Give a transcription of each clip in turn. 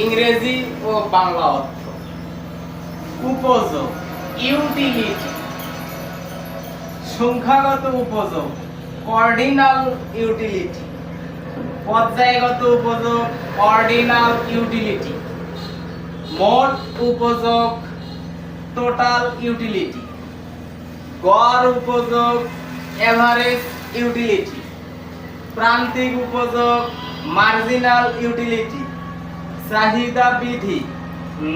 ইংরেজি ও বাংলা অর্থ। উপযোগ। ইউটিলিটি। সংখ্যাগত উপযোগ। Ordinal utility. পর্যায়গত উপযোগ। Ordinal utility. মোট উপযোগ। Total utility. গড় উপযোগ। Average utility. প্রান্তিক উপযোগ। Marginal utility. চাহিদা বিধি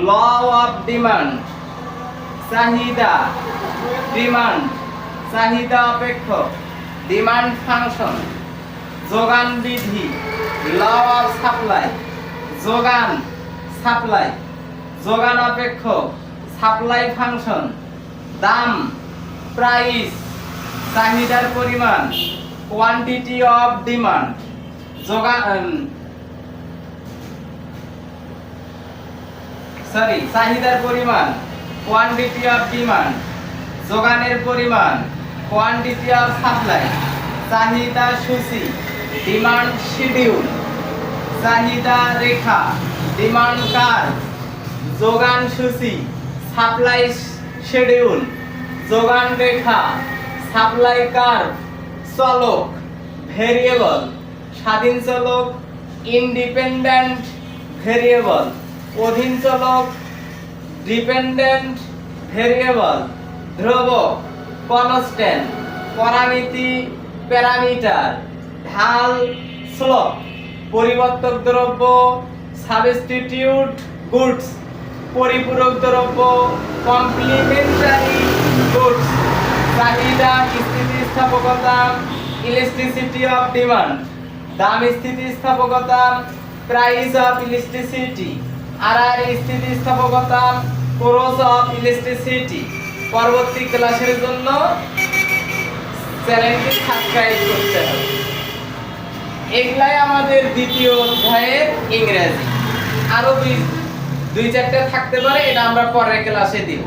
ল অফ ডিমান্ড চাহিদা ডিমান্ড চাহিদা অপেক্ষক ডিমান্ড ফাংশন যোগান বিধি ল অফ সাপ্লাই যোগান সাপ্লাই যোগান অপেক্ষক সাপ্লাই ফাংশন দাম প্রাইস চাহিদার পরিমাণ কোয়ান্টিটি অফ ডিমান্ড যোগান সরি চাহিদার পরিমাণ কোয়ান্টিটি অফ ডিমান্ড যোগানের পরিমাণ কোয়ান্টিটি অফ সাপ্লাই চাহিদা সূচি ডিমান্ড শিডিউল চাহিদা রেখা ডিমান্ড কার্ভ যোগান সূচি সাপ্লাই শিডিউল যোগান রেখা সাপ্লাই কার্ভ চলক ভেরিয়েবল স্বাধীন চলক ইন্ডিপেন্ডেন্ট ভেরিয়েবল অধীন চলক ডিপেন্ডেন্ট ভেরিয়েবল ধ্রুবক কনস্ট্যান্ট পরামিতি, প্যারামিটার, ঢাল স্লোপ পরিবর্তক দ্রব্য সাবস্টিটিউট গুডস পরিপূরক দ্রব্য কমপ্লিমেন্টারি গুডস চাহিদা, স্থিতিস্থাপকতা ইলেকট্রিসিটি অফ ডিমান্ড দাম স্থিতিস্থাপকতা প্রাইস অফ ইলেকট্রিসিটি আর আর স্থিতিস্থাপকতা কোর্স অফ ইলেকট্রিসিটি পরবর্তী ক্লাসের জন্য চ্যানেলটি সাবস্ক্রাইব করতে হবে। এগুলাই আমাদের দ্বিতীয় অধ্যায়ের ইংরেজি। আরও দুই দুই চারটে থাকতে পারে, এটা আমরা পরের ক্লাসে দিব।